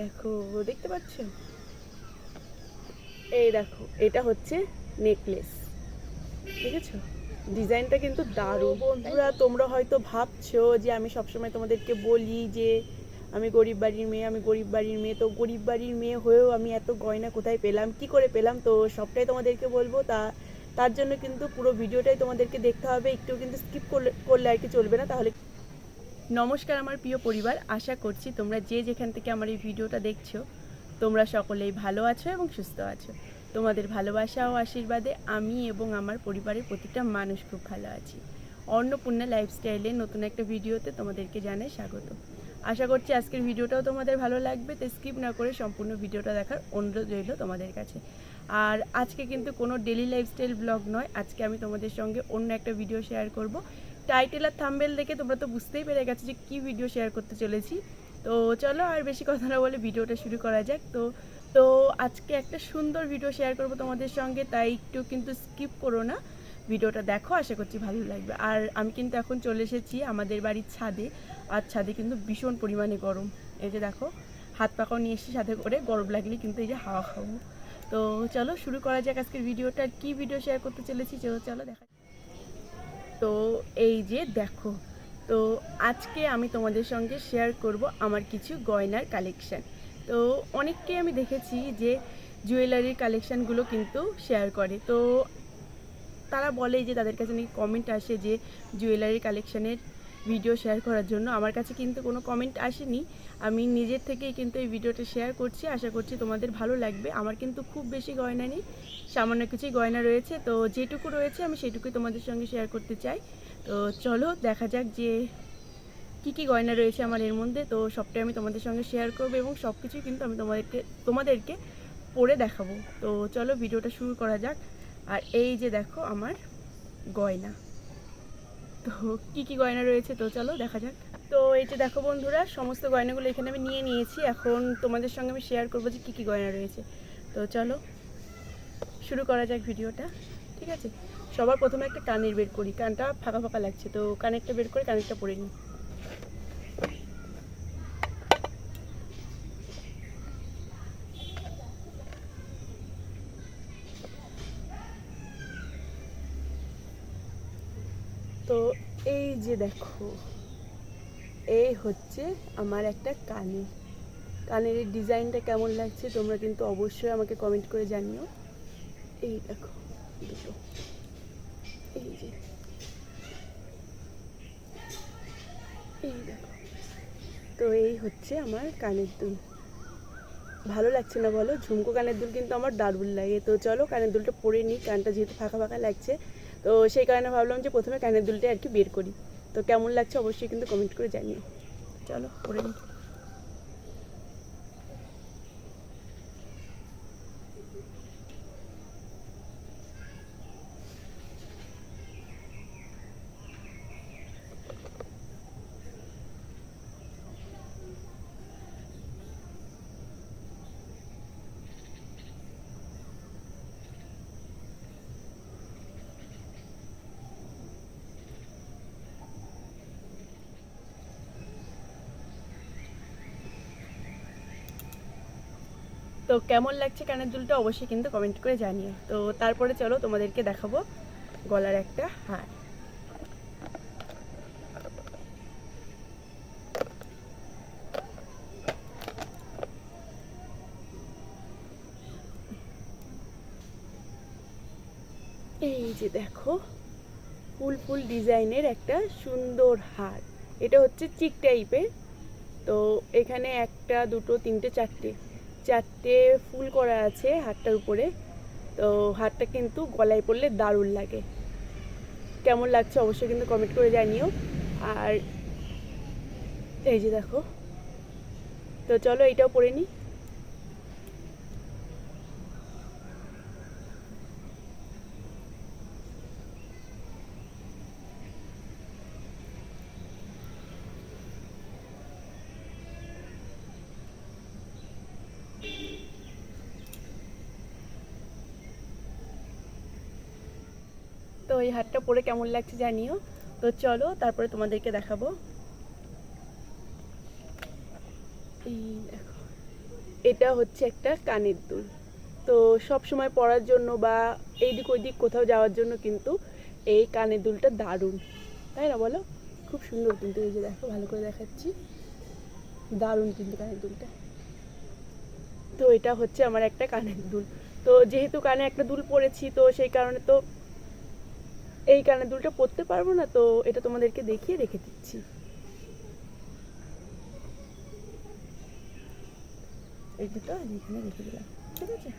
দেখো দেখতে পাচ্ছ? এই দেখো এটা হচ্ছে নেকলেস ঠিক আছে ডিজাইনটা কিন্তু দারুণ। বন্ধুরা তোমরা হয়তো ভাবছ যে আমি সবসময় তোমাদেরকে বলি যে আমি গরিব বাড়ির মেয়ে আমি গরিব বাড়ির মেয়ে। তো গরিব বাড়ির মেয়ে হয়েও আমি এত গয়না কোথায় পেলাম কি করে পেলাম? তো সবটাই তোমাদেরকে বলব। তা তার জন্য কিন্তু পুরো ভিডিওটাই তোমাদেরকে দেখতে হবে। একটু কিন্তু স্কিপ করলে করলে আর কি চলবে না? তাহলে নমস্কার আমার প্রিয় পরিবার, আশা করছি তোমরা যে যেখান থেকে আমার এই ভিডিওটা দেখছ, তোমরা সকলেই ভালো আছো এবং সুস্থ আছো। তোমাদের ভালোবাসা ও আশীর্বাদে আমি এবং আমার পরিবারের প্রতিটা মানুষ খুব ভালো আছি। অন্নপূর্ণা লাইফস্টাইলে নতুন একটা ভিডিওতে তোমাদেরকে জানাই স্বাগত। আশা করছি আজকের ভিডিওটাও তোমাদের ভালো লাগবে তো স্কিপ না করে সম্পূর্ণ ভিডিওটা দেখার অনুরোধ রইল তোমাদের কাছে। আর আজকে কিন্তু কোনো ডেলি লাইফস্টাইল ব্লগ নয়, আজকে আমি তোমাদের সঙ্গে অন্য একটা ভিডিও শেয়ার করব। টাইটেল আর থাম্বেল দেখে তোমরা তো বুঝতেই পেরে গেছো যে কী ভিডিও শেয়ার করতে চলেছি। তো চলো আর বেশি কথা না বলে ভিডিওটা শুরু করা যাক। তো তো আজকে একটা সুন্দর ভিডিও শেয়ার করব তোমাদের সঙ্গে, তাই একটু কিন্তু স্কিপ করো না। ভিডিওটা দেখো, আশা করছি ভালো লাগবে। আর আমি কিন্তু এখন চলে এসেছি আমাদের বাড়ির ছাদে, আর ছাদে কিন্তু ভীষণ পরিমাণে গরম। এই যে দেখো, হাত পাকাও নিয়ে এসেছি সাথে করে, গরম লাগলে কিন্তু এই যে হাওয়া খাব। তো চলো শুরু করা যাক আজকের ভিডিওটা আর কী ভিডিও শেয়ার করতে চলেছি, চলো চলো দেখা। তো এই যে দেখো, তো আজকে আমি তোমাদের সঙ্গে শেয়ার করব আমার কিছু গয়নার কালেকশান তো অনেককে আমি দেখেছি যে জুয়েলারির কালেকশানগুলো কিন্তু শেয়ার করে। তো তারা বলে যে তাদের কাছে নাকি কমেন্ট আসে যে জুয়েলারি কালেকশানের ভিডিও শেয়ার করার জন্য। আমার কাছে কিন্তু কোনো কমেন্ট আসেনি। আমি নিজের থেকেই কিন্তু এই ভিডিওটা শেয়ার করছি। আশা করছি তোমাদের ভালো লাগবে। আমার কিন্তু খুব বেশি গয়না নেই, সামান্য কিছুই গয়না রয়েছে। তো যেটুকু রয়েছে, আমি সেটুকুই তোমাদের সঙ্গে শেয়ার করতে চাই। তো চলো, দেখা যাক যে কী কী গয়না রয়েছে আমার এর মধ্যে। তো সবটাই আমি তোমাদের সঙ্গে শেয়ার করব এবং সব কিছুই কিন্তু আমি তোমাদেরকে তোমাদেরকে পরে দেখাবো। তো চলো, ভিডিওটা শুরু করা যাক। আর এই যে দেখো, আমার গয়না। তো কী কী গয়না রয়েছে? তো চলো, দেখা যাক। তো এই যে দেখো বন্ধুরা, সমস্ত গয়নাগুলো এখানে আমি নিয়ে নিয়েছি। এখন তোমাদের সঙ্গে আমি শেয়ার করব যে কী কী গয়না রয়েছে। তো চলো, শুরু করা যাক ভিডিওটা, ঠিক আছে? সবার প্রথমে একটা কানের বের করি। কানটা ফাঁকা ফাঁকা লাগছে, তো কানেরটা বের করে কানেরটা পরে নিই। তো এই যে দেখো এই হচ্ছে আমার একটা কানের। কানের এই ডিজাইনটা কেমন লাগছে তোমরা কিন্তু অবশ্যই আমাকে কমেন্ট করে জানিও। এই দেখো, দুটো। এই যে। এই দেখো। তো এই হচ্ছে আমার কানের দুল। ভালো লাগছে না বলো? ঝুমকো কানের দুল কিন্তু আমার দারুণ লাগে। তো চলো কানের দুলটা পরে নিই। কানটা যেহেতু ফাঁকা ফাঁকা লাগছে, তো সেই কারণে ভাবলাম যে প্রথমে কানের দুলটা আর কি বের করি। তো কেমন লাগছে অবশ্যই কিন্তু কমেন্ট করে জানিও। চলো পরে তো কেমন লাগছে কানের দুলটা অবশ্যই কিন্তু কমেন্ট করে জানিও। তো তারপরে চলো তোমাদেরকে দেখাবো গলার একটা হার। এই যে দেখো, ফুল ফুল ডিজাইনের একটা সুন্দর হার। এটা হচ্ছে চিক টাইপের তো এখানে একটা, দুটো, তিনটে, চারটে। চারটে ফুল করা আছে হারটার উপরে। তো হারটা কিন্তু গলায় পড়লে দারুণ লাগে। কেমন লাগছে অবশ্যই কিন্তু কমেন্ট করে জানিও। আর এই যে দেখো। তো চলো এইটাও পরে নিই তো এই হারটা পরে কেমন লাগছে জানিও। তো চলো, তারপরে তোমাদেরকে দেখাবো। এটা হচ্ছে একটা কানের দুল। তো সব সময় পরার জন্য বা এইদিক ওইদিক কোথাও যাওয়ার জন্য কিন্তু এই কানের দুলটা দারুণ। তাই না বলো? খুব সুন্দর কিন্তু এই যে দেখো, ভালো করে দেখাচ্ছি। দারুণ কিন্তু কানের দুলটা। তো এটা হচ্ছে আমার একটা কানের দুল। তো যেহেতু কানে একটা দুল পরেছি, তো সেই কারণে তো এই কানের দুলটা পরতে পারব না, তো এটা তোমাদেরকে দেখিয়ে রেখে দিচ্ছি। এই এখানে রেখে দিলাম, ঠিক আছে?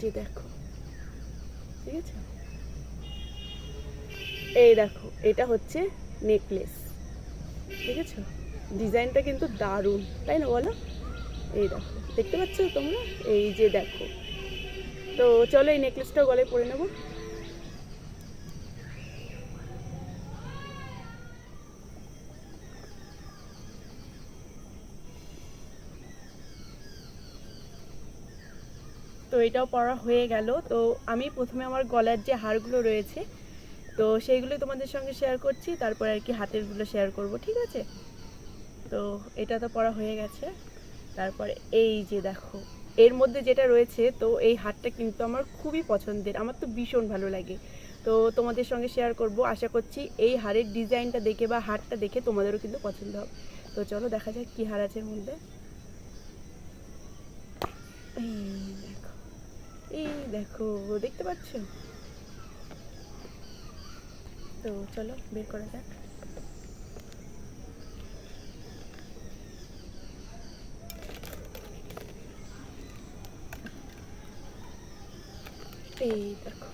জি দেখো, ঠিক আছে? এই দেখো, এটা হচ্ছে নেকলেস। ঠিক আছে ডিজাইনটা কিন্তু দারুণ, তাই না বলো? এই দেখো, দেখতে পাচ্ছ তোমরা? এই যে দেখো। তো চলো এই নেকলেসটাও গলায় পরে নেব। তো এটাও পরা হয়ে গেল। তো আমি প্রথমে আমার গলার যে হারগুলো রয়েছে তো সেইগুলোই তোমাদের সঙ্গে শেয়ার করছি, তারপর আর কি হাতেরগুলো শেয়ার করব, ঠিক আছে? তো এটা তো পরা হয়ে গেছে। তারপরে এই যে দেখো, এর মধ্যে যেটা রয়েছে, তো এই হারটা কিন্তু আমার খুবই পছন্দের, আমার তো ভীষণ ভালো লাগে। তো তোমাদের সঙ্গে শেয়ার করব, আশা করছি এই হারের ডিজাইনটা দেখে বা হারটা দেখে তোমাদেরও কিন্তু পছন্দ হবে। তো চলো দেখা যাক কী হার আছে এর মধ্যে। এই দেখো এই দেখো, দেখতে পাচ্ছ? তো চলো, বের করা যাক। এই দেখো।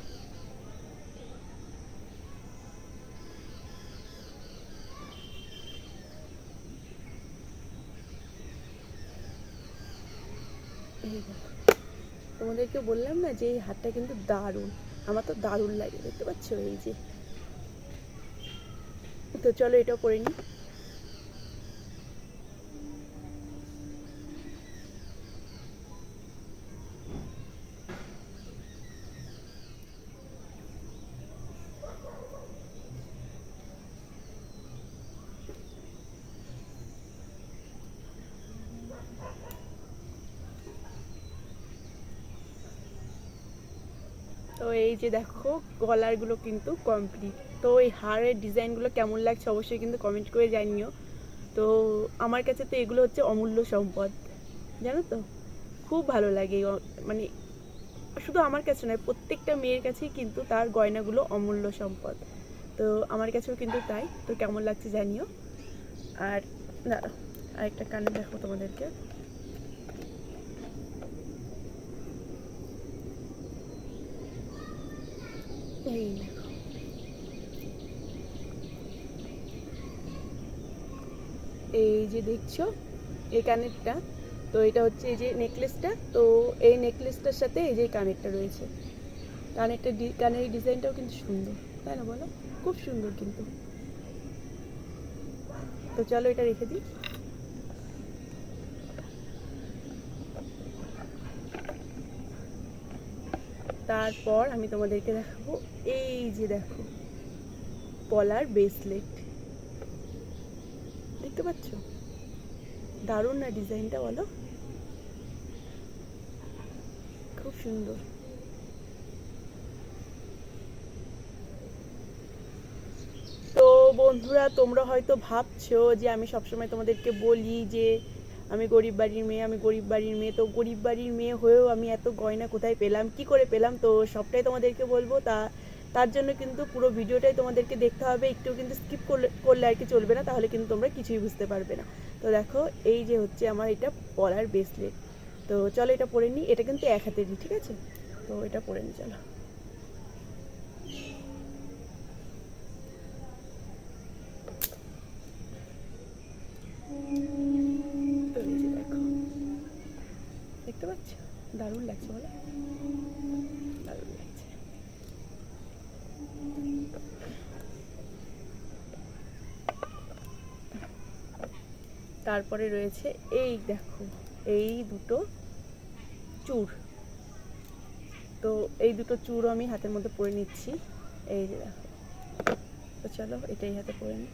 তোমাদেরকে বললাম না যে এই হাতটা কিন্তু দারুণ। আমার তো দারুণ লাগে, দেখতে পাচ্ছ? এই যে তো চলো এটাও করে নিই। তো এই যে দেখো গলারগুলো কিন্তু কমপ্লিট তো এই হারের ডিজাইনগুলো কেমন লাগছে অবশ্যই কিন্তু কমেন্ট করে জানিও। তো আমার কাছে তো এগুলো হচ্ছে অমূল্য সম্পদ, জানো তো? খুব ভালো লাগে মানে শুধু আমার কাছে নয়, প্রত্যেকটা মেয়ের কাছেই কিন্তু তার গয়নাগুলো অমূল্য সম্পদ। তো আমার কাছেও কিন্তু তাই, তো কেমন লাগছে জানিও। আর না, আরেকটা কানে দেখো তোমাদেরকে। এই দেখো এই যে দেখছ, এই কানেরটা, তো এটা হচ্ছে এই যে নেকলেসটা, তো এই নেকলেসটার সাথে এই যে কানেরটা রয়েছে। কানেরটা কানের ডিজাইনটাও কিন্তু সুন্দর, তাই না বলো? খুব সুন্দর কিন্তু। তো চলো এটা রেখে দিই। তারপর আমি তোমাদেরকে দেখাবো, এই যে দেখো, পলার ব্রেসলেট। দেখতে পাচ্ছ? দারুণ না ডিজাইনটা বলো? খুব সুন্দর। তো বন্ধুরা, তোমরা হয়তো ভাবছ যে আমি সবসময় তোমাদেরকে বলি যে আমি গরিব বাড়ির মেয়ে, আমি গরিব বাড়ির মেয়ে। তো গরিব বাড়ির মেয়ে হয়েও আমি এত গয়না কোথায় পেলাম? কি করে পেলাম? তো সবটাই তোমাদেরকে বলব। তা তার জন্য কিন্তু পুরো ভিডিওটাই তোমাদেরকে দেখতে হবে। একটু কিন্তু স্কিপ করলে করলে আর কি চলবে না, তাহলে কিন্তু তোমরা কিছুই বুঝতে পারবে না। তো দেখো, এই যে হচ্ছে আমার এটা পরার ব্রেসলেট তো চলো এটা পরে নিই, এটা কিন্তু এক হাতেরই, ঠিক আছে? তো এটা পরে নিই, চলো। দেখতে পাচ্ছ? দারুণ লাগছে বলো দারুণ লাগছে তারপরে রয়েছে এই দেখো, এই দুটো চূড় তো এই দুটো চূড়ও আমি হাতের মধ্যে পরে নিচ্ছি। এই যে দেখো। তো চলো এটাই হাতে পরে নিই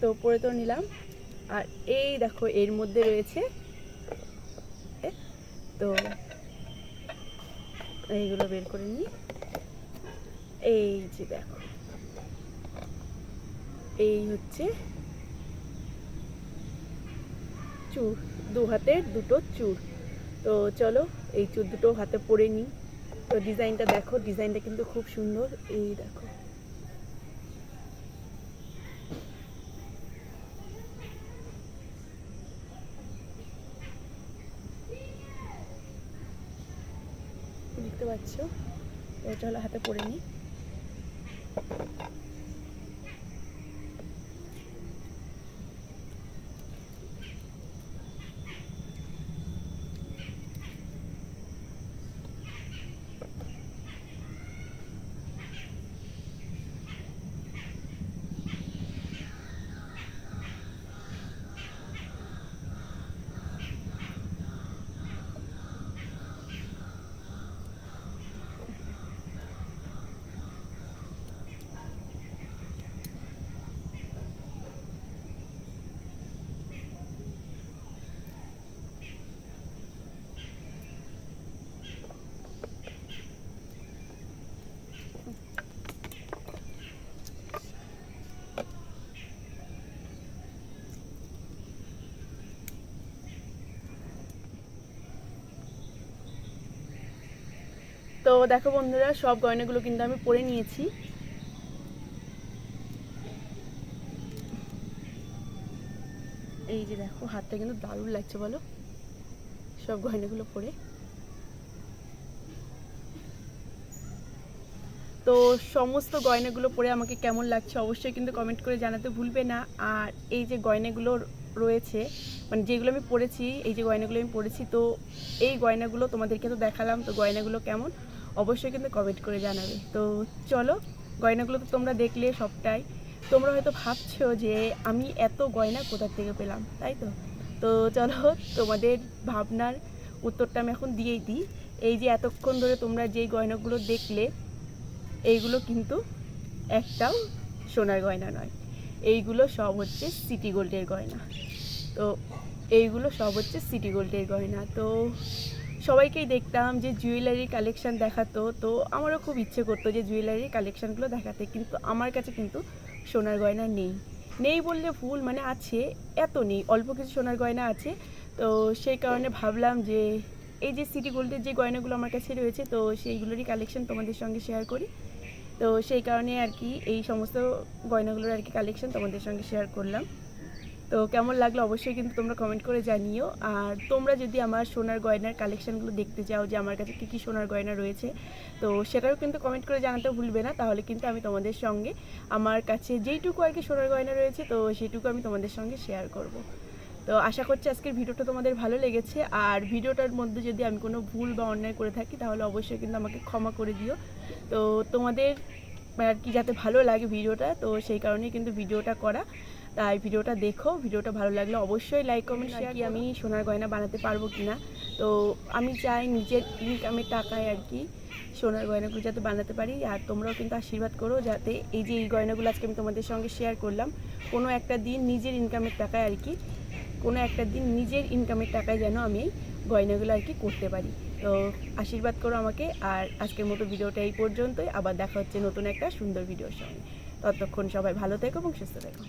তো পরে তো নিলাম। আর এই দেখো, এর মধ্যে রয়েছে, তো এইগুলো বের করে নিই। এই যে দেখো, এই হচ্ছে চুর, দু হাতের দুটো চুর। তো চলো, এই চুর দুটো হাতে পরে নিই। তো ডিজাইনটা দেখো, ডিজাইনটা কিন্তু খুব সুন্দর। এই দেখো দেখতে পাচ্ছ। এটা হলো হাতে পরে নিই তো দেখো বন্ধুরা, সব গয়নাগুলো কিন্তু আমি পরে নিয়েছি। এই যে দেখো, হাতটা কিন্তু দারুণ লাগছে বলো। সব গয়নাগুলো পরে। তো সমস্ত গয়নাগুলো পরে আমাকে কেমন লাগছে অবশ্যই কিন্তু কমেন্ট করে জানাতে ভুলবে না। আর এই যে গয়নাগুলো রয়েছে মানে যেগুলো আমি পরেছি, এই যে গয়নাগুলো আমি পরেছি, তো এই গয়নাগুলো তোমাদেরকে তো দেখালাম, তো গয়নাগুলো কেমন? অবশ্যই কিন্তু কমেন্ট করে জানাবে। তো চলো, গয়নাগুলো তো তোমরা দেখলে সবটাই। তোমরা হয়তো ভাবছ যে আমি এত গয়না কোথা থেকে পেলাম, তাই তো? তো চলো, তোমাদের ভাবনার উত্তরটা আমি এখন দিয়েই দিই। এই যে এতক্ষণ ধরে তোমরা যেই গয়নাগুলো দেখলে, এইগুলো কিন্তু একটাও সোনার গয়না নয়। এইগুলো সব হচ্ছে সিটি গোল্ডের গয়না। তো এইগুলো সব হচ্ছে সিটি গোল্ডের গয়না। তো সবাইকেই দেখতাম যে জুয়েলারি কালেকশন দেখাতো। তো আমারও খুব ইচ্ছে করতো যে জুয়েলারি কালেকশানগুলো দেখাতে, কিন্তু আমার কাছে কিন্তু সোনার গয়না নেই। নেই বললে ভুল মানে আছে, এত নেই, অল্প কিছু সোনার গয়না আছে। তো সেই কারণে ভাবলাম যে এই যে সিটি গোল্ডের যে গয়নাগুলো আমার কাছে রয়েছে, তো সেইগুলোরই কালেকশন তোমাদের সঙ্গে শেয়ার করি। তো সেই কারণে আর কি এই সমস্ত গয়নাগুলোর আর কি কালেকশন তোমাদের সঙ্গে শেয়ার করলাম। তো কেমন লাগল অবশ্যই কিন্তু তোমরা কমেন্ট করে জানিও। আর তোমরা যদি আমার সোনার গয়নার কালেকশানগুলো দেখতে চাও যে আমার কাছে কী কী সোনার গয়না রয়েছে, তো সেটাও কিন্তু কমেন্ট করে জানাতে ভুলবে না। তাহলে কিন্তু আমি তোমাদের সঙ্গে আমার কাছে যেইটুকু আর কি সোনার গয়না রয়েছে, তো সেইটুকু আমি তোমাদের সঙ্গে শেয়ার করব। তো আশা করছি আজকের ভিডিওটা তোমাদের ভালো লেগেছে। আর ভিডিওটার মধ্যে যদি আমি কোনো ভুল বা অন্যায় করে থাকি, তাহলে অবশ্যই কিন্তু আমাকে ক্ষমা করে দিও। তো তোমাদের আর কি যাতে ভালো লাগে ভিডিওটা, তো সেই কারণেই কিন্তু ভিডিওটা করা। তাই ভিডিওটা দেখো ভিডিওটা ভালো লাগলে অবশ্যই লাইক কমেন্ট শেয়ার কি আমি সোনার গয়না বানাতে পারব কি না তো আমি চাই নিজের ইনকামের টাকায় আর কি সোনার গয়নাগুলো যাতে বানাতে পারি। আর তোমরাও কিন্তু আশীর্বাদ করো যাতে এই যে এই গয়নাগুলো আজকে আমি তোমাদের সঙ্গে শেয়ার করলাম কোনো একটা দিন নিজের ইনকামের টাকায় আর কি কোনো একটা দিন নিজের ইনকামের টাকায় যেন আমি এই গয়নাগুলো আর কি করতে পারি। তো আশীর্বাদ করো আমাকে। আর আজকের মতো ভিডিওটা এই পর্যন্তই। আবার দেখা হচ্ছে নতুন একটা সুন্দর ভিডিওর সঙ্গে। ততক্ষণ সবাই ভালো থেকো এবং সুস্থ থেকো।